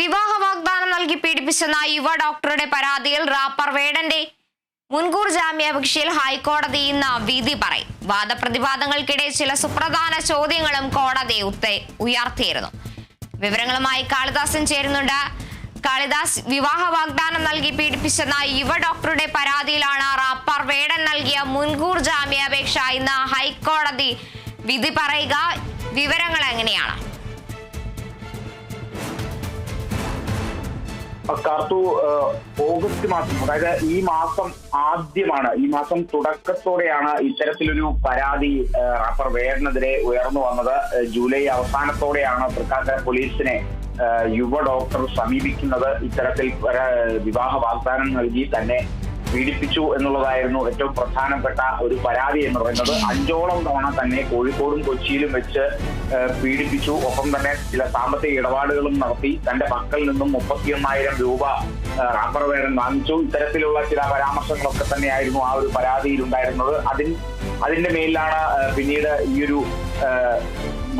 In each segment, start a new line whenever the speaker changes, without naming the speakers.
വിവാഹ വാഗ്ദാനം നൽകി പീഡിപ്പിച്ചെന്ന യുവ ഡോക്ടറുടെ പരാതിയിൽ റാപ്പർ വേടന്റെ മുൻകൂർ ജാമ്യാപേക്ഷയിൽ ഹൈക്കോടതി ഇന്ന് വിധി പറയും. വാദപ്രതിവാദങ്ങൾക്കിടെ ചില സുപ്രധാന ചോദ്യങ്ങളും കോടതി ഉയർത്തിയിരുന്നു. വിവരങ്ങളുമായി കാളിദാസൻ ചേരുന്നുണ്ട്. കാളിദാസ് വിവാഹ വാഗ്ദാനം നൽകി പീഡിപ്പിച്ചെന്ന യുവ ഡോക്ടറുടെ പരാതിയിലാണ് റാപ്പർ വേടൻ നൽകിയ മുൻകൂർ ജാമ്യാപേക്ഷ ഇന്ന് ഹൈക്കോടതി വിധി പറയുക. വിവരങ്ങൾ എങ്ങനെയാണ്?
കാർത്തു ഓഗസ്റ്റ് മാസം അതായത് ഈ മാസം ആദ്യമാണ് ഈ മാസം തുടക്കത്തോടെയാണ് ഇത്തരത്തിലൊരു പരാതി റാപ്പർ വേറിനെതിരെ ഉയർന്നു വന്നത്. ജൂലൈ അവസാനത്തോടെയാണ് തൃക്കാക്കര പോലീസിനെ യുവ ഡോക്ടർ സമീപിക്കുന്നത്. ഇത്തരത്തിൽ വിവാഹ വാഗ്ദാനം നൽകി തന്നെ പീഡിപ്പിച്ചു എന്നുള്ളതായിരുന്നു ഏറ്റവും പ്രധാനപ്പെട്ട ഒരു പരാതി എന്ന് പറയുന്നത്. അഞ്ചോളം തവണ തന്നെ കോഴിക്കോടും കൊച്ചിയിലും വെച്ച് പീഡിപ്പിച്ചു. ഒപ്പം തന്നെ ചില സാമ്പത്തിക ഇടപാടുകളും നടത്തി. തന്റെ മക്കൾ നിന്നും മുപ്പത്തിയൊന്നായിരം രൂപ റബ്ബർ വേടൻ വാങ്ങിച്ചു. ഇത്തരത്തിലുള്ള ചില പരാമർശങ്ങളൊക്കെ തന്നെയായിരുന്നു ആ ഒരു പരാതിയിൽ ഉണ്ടായിരുന്നത്. അതിൻ അതിന്റെ മേലിലാണ് പിന്നീട് ഈയൊരു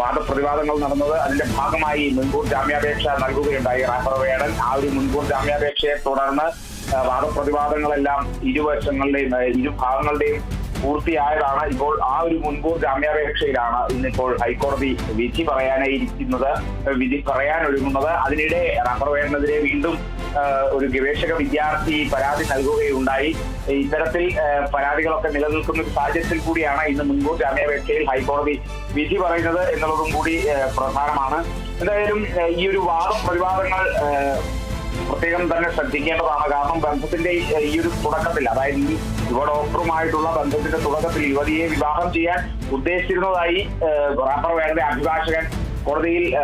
വാദപ്രതിവാദങ്ങൾ നടന്നത്. അതിന്റെ ഭാഗമായി മുൻകൂർ ജാമ്യാപേക്ഷ നൽകുകയുണ്ടായി റാപ്പർ വേടൻ ആ ഒരു മുൻകൂർ ജാമ്യാപേക്ഷയെ തുടർന്ന് വാദപ്രതിവാദങ്ങളെല്ലാം ഇരുവശങ്ങളുടെയും ഇരു ഇരുഭാഗങ്ങളുടെയും പൂർത്തിയായതാണ് ഇപ്പോൾ ആ ഒരു മുൻകൂർ ജാമ്യാപേക്ഷയിലാണ് ഇന്നിപ്പോൾ ഹൈക്കോടതി വിധി പറയാനായി ഇരിക്കുന്നത് വിധി പറയാൻ ഒരുങ്ങുന്നത് അതിനിടെ റബ്ബർ വേണ്ടതിനെ വീണ്ടും ഒരു ഗവേഷക വിദ്യാർത്ഥി പരാതി നൽകുകയുണ്ടായി. ഇത്തരത്തിൽ പരാതികളൊക്കെ നിലനിൽക്കുന്ന ഒരു സാഹചര്യത്തിൽ കൂടിയാണ് ഇന്ന് മുൻകൂർ ജാമ്യാപേക്ഷയിൽ ഹൈക്കോടതി വിധി പറയുന്നത് എന്നുള്ളതും കൂടി പ്രധാനമാണ്. എന്തായാലും ഈ ഒരു വാദപ്രതിവാദങ്ങൾ പ്രത്യേകം തന്നെ ശ്രദ്ധിക്കേണ്ടതാണ്. കാരണം ബന്ധത്തിന്റെ ഈ- ഒരു തുടക്കത്തിൽ അതായത് ഈ യുവ ഡോക്ടറുമായിട്ടുള്ള ബന്ധത്തിന്റെ തുടക്കത്തിൽ യുവതിയെ വിവാഹം ചെയ്യാൻ ഉദ്ദേശിച്ചിരുന്നതായി റാപ്പർ വേണ്ട അഭിഭാഷകൻ കോടതിയിൽ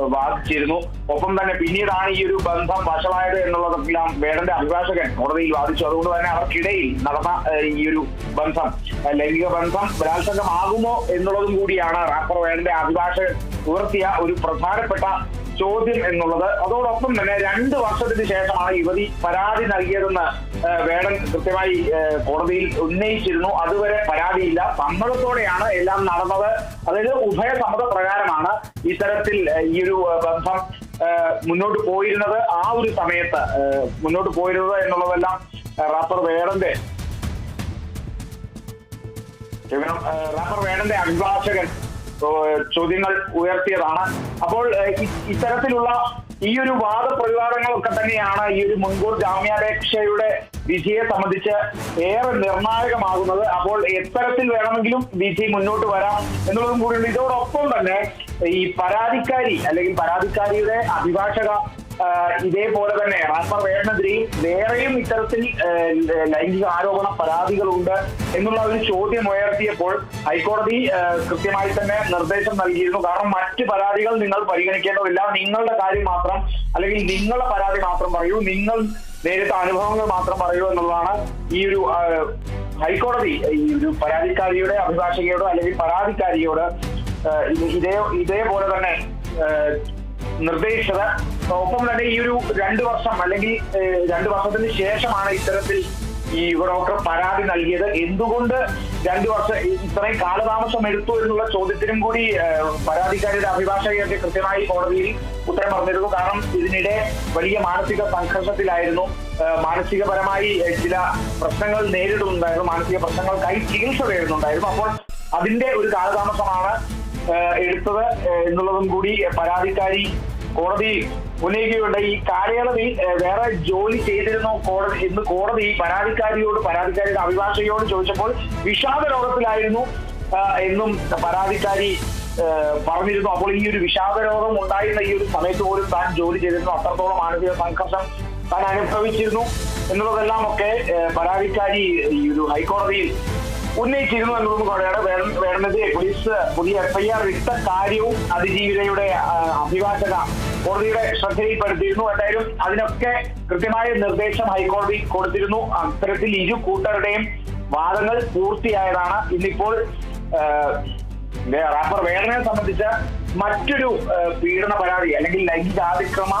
വാദിച്ചിരുന്നു. ഒപ്പം തന്നെ പിന്നീടാണ് ഈ ഒരു ബന്ധം വഷളായത് എന്നുള്ളതെല്ലാം വേടന്റെ അഭിഭാഷകൻ കോടതിയിൽ വാദിച്ചു. അതുകൊണ്ട് തന്നെ അവർക്കിടയിൽ നടന്ന ഈ ഒരു ബന്ധം ലൈംഗിക ബന്ധം ബലാത്സംഗമാകുമോ എന്നുള്ളതും കൂടിയാണ് റാപ്പർ വേടന്റെ അഭിഭാഷകൻ ഉയർത്തിയ ഒരു പ്രധാനപ്പെട്ട ചോദ്യം എന്നുള്ളത്. അതോടൊപ്പം തന്നെ രണ്ട് വർഷത്തിന് ശേഷമാണ് യുവതി പരാതി നൽകിയതെന്ന് വേണൻ കൃത്യമായി കോടതിയിൽ ഉന്നയിച്ചിരുന്നു. അതുവരെ പരാതിയില്ല. സമ്മതത്തോടെയാണ് എല്ലാം നടന്നത്. അതായത് ഉഭയസമ്മത പ്രകാരമാണ് ഇത്തരത്തിൽ ഈ ഒരു ബന്ധം മുന്നോട്ട് പോയിരുന്നത്. ആ ഒരു സമയത്ത് മുന്നോട്ട് പോയിരുന്നത് എന്നുള്ളതെല്ലാം റാപ്പർ വേടന്റെ റാപ്പർ വേടന്റെ അഭിഭാഷകൻ ചോദ്യങ്ങൾ ഉയർത്തിയതാണ്. അപ്പോൾ ഇത്തരത്തിലുള്ള ഈ ഒരു വാദപ്രതിവാദങ്ങളൊക്കെ തന്നെയാണ് ഈ ഒരു മുൻകൂർ ജാമ്യാപേക്ഷയുടെ വിധിയെ സംബന്ധിച്ച് ഏറെ നിർണായകമാകുന്നത്. അപ്പോൾ എത്തരത്തിൽ വേണമെങ്കിലും വിധി മുന്നോട്ട് വരാം എന്നുള്ളതും കൂടിയുണ്ട്. ഇതോടൊപ്പം തന്നെ ഈ പരാതിക്കാരി അല്ലെങ്കിൽ പരാതിക്കാരിയുടെ അഭിഭാഷക ഇതേപോലെ തന്നെ റാപ്പർ വേണമെതിരെയും വേറെയും ഇത്തരത്തിൽ ലൈംഗിക ആരോപണ പരാതികളുണ്ട് എന്നുള്ള ഒരു ചോദ്യം ഉയർത്തിയപ്പോൾ ഹൈക്കോടതി കൃത്യമായി തന്നെ നിർദ്ദേശം നൽകിയിരുന്നു. കാരണം മറ്റ് പരാതികൾ നിങ്ങൾ പരിഗണിക്കേണ്ടതില്ല. നിങ്ങളുടെ കാര്യം മാത്രം അല്ലെങ്കിൽ നിങ്ങളുടെ പരാതി മാത്രം പറയൂ. നിങ്ങൾ നേരിട്ട അനുഭവങ്ങൾ മാത്രം പറയൂ എന്നുള്ളതാണ് ഈ ഒരു ഹൈക്കോടതി ഈ ഒരു പരാതിക്കാരിയുടെ അഭിഭാഷകയോട് അല്ലെങ്കിൽ പരാതിക്കാരിയോട് ഇതേ ഇതേപോലെ തന്നെ നിർദ്ദേശിച്ചത്. ഒപ്പം തന്നെ ഈ ഒരു രണ്ടു വർഷം അല്ലെങ്കിൽ രണ്ടു വർഷത്തിന് ശേഷമാണ് ഇത്തരത്തിൽ ഈ ഡോക്ടർ പരാതി നൽകിയത്. എന്തുകൊണ്ട് രണ്ടു വർഷം ഇത്രയും കാലതാമസം എടുത്തു എന്നുള്ള ചോദ്യത്തിനും കൂടി പരാതിക്കാരുടെ അഭിഭാഷകയൊക്കെ കൃത്യമായി കോടതിയിൽ ഉത്തരം പറഞ്ഞിരുന്നു. കാരണം ഇതിനിടെ വലിയ മാനസിക സംഘർഷത്തിലായിരുന്നു. മാനസികപരമായി ചില പ്രശ്നങ്ങൾ നേരിടുന്നുണ്ടായിരുന്നു. മാനസിക പ്രശ്നങ്ങൾക്കായി ചികിത്സ തേടുന്നുണ്ടായിരുന്നു. അപ്പോൾ അതിന്റെ ഒരു കാലതാമസമാണ് എടുത്തത് എന്നുള്ളതും കൂടി പരാതിക്കാരി കോടതി ഉന്നയിക്കുകയുണ്ട് ഈ കാലയളവിൽ വേറെ ജോലി ചെയ്തിരുന്നോ കോടതി എന്ന് കോടതി പരാതിക്കാരിയോട് പരാതിക്കാരിയുടെ അഭിഭാഷകയോട് ചോദിച്ചപ്പോൾ വിഷാദ രോഗത്തിലായിരുന്നു എന്നും പരാതിക്കാരി പറഞ്ഞിരുന്നു. അപ്പോൾ ഈ ഒരു വിഷാദ രോഗം ഉണ്ടായിരുന്ന ഈ ഒരു സമയത്ത് പോലും താൻ ജോലി ചെയ്തിരുന്നു. അത്രത്തോളം മാനസിക സംഘർഷം താൻ അനുഭവിച്ചിരുന്നു. എന്നുള്ളതെല്ലാം ഒക്കെ പരാതിക്കാരി ഈ ഒരു ഹൈക്കോടതിയിൽ ഉന്നയിച്ചിരുന്നു എന്നതും കൂടെയാണ് വേണം വേണമെതിരെ പോലീസ് പുതിയ എഫ്ഐആർ ഇട്ട കാര്യവും അതിജീവിതയുടെ അഭിഭാഷക കോടതിയുടെ ശ്രദ്ധയിൽപ്പെടുത്തിയിരുന്നു. എന്തായാലും അതിനൊക്കെ കൃത്യമായ നിർദ്ദേശം ഹൈക്കോടതി കൊടുത്തിരുന്നു. അത്തരത്തിൽ ഇരു കൂട്ടരുടെയും വാദങ്ങൾ പൂർത്തിയായതാണ്. ഇന്നിപ്പോൾ റാപ്പർ വേദനയെ സംബന്ധിച്ച മറ്റൊരു പീഡന പരാതി അല്ലെങ്കിൽ ലൈംഗികാതിക്രമ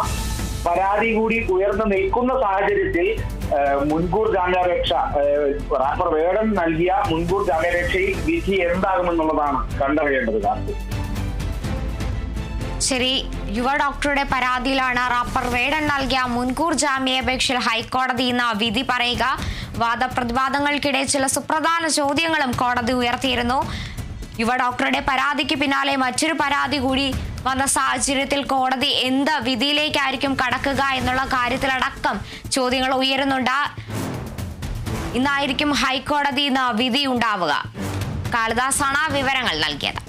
പരാതി കൂടി ഉയർന്നു നിൽക്കുന്ന സാഹചര്യത്തിൽ മുൻകൂർ ജാമ്യാപേക്ഷ റാപ്പർ വേടൻ നൽകിയ മുൻകൂർ ജാമ്യാപേക്ഷയിൽ വിധി എന്താകുമെന്നുള്ളതാണ് കണ്ടറിയേണ്ടത് കാർത്തി
ശരി യുവ ഡോക്ടറുടെ പരാതിയിലാണ് റാപ്പർ വേടൻ നൽകിയ മുൻകൂർ ജാമ്യാപേക്ഷയിൽ ഹൈക്കോടതി ഇന്ന് വിധി പറയുക. വാദപ്രതിവാദങ്ങൾക്കിടെ ചില സുപ്രധാന ചോദ്യങ്ങളും കോടതി ഉയർത്തിയിരുന്നു. യുവ ഡോക്ടറുടെ പരാതിക്ക് പിന്നാലെ മറ്റൊരു പരാതി കൂടി വന്ന സാഹചര്യത്തിൽ കോടതി എന്ത് വിധിയിലേക്കായിരിക്കും കടക്കുക എന്നുള്ള കാര്യത്തിലടക്കം ചോദ്യങ്ങൾ ഉയരുന്നുണ്ട്. ഇന്നായിരിക്കും ഹൈക്കോടതി ഇന്ന് വിധി ഉണ്ടാവുക. കാളിദാസാണ് വിവരങ്ങൾ നൽകിയത്.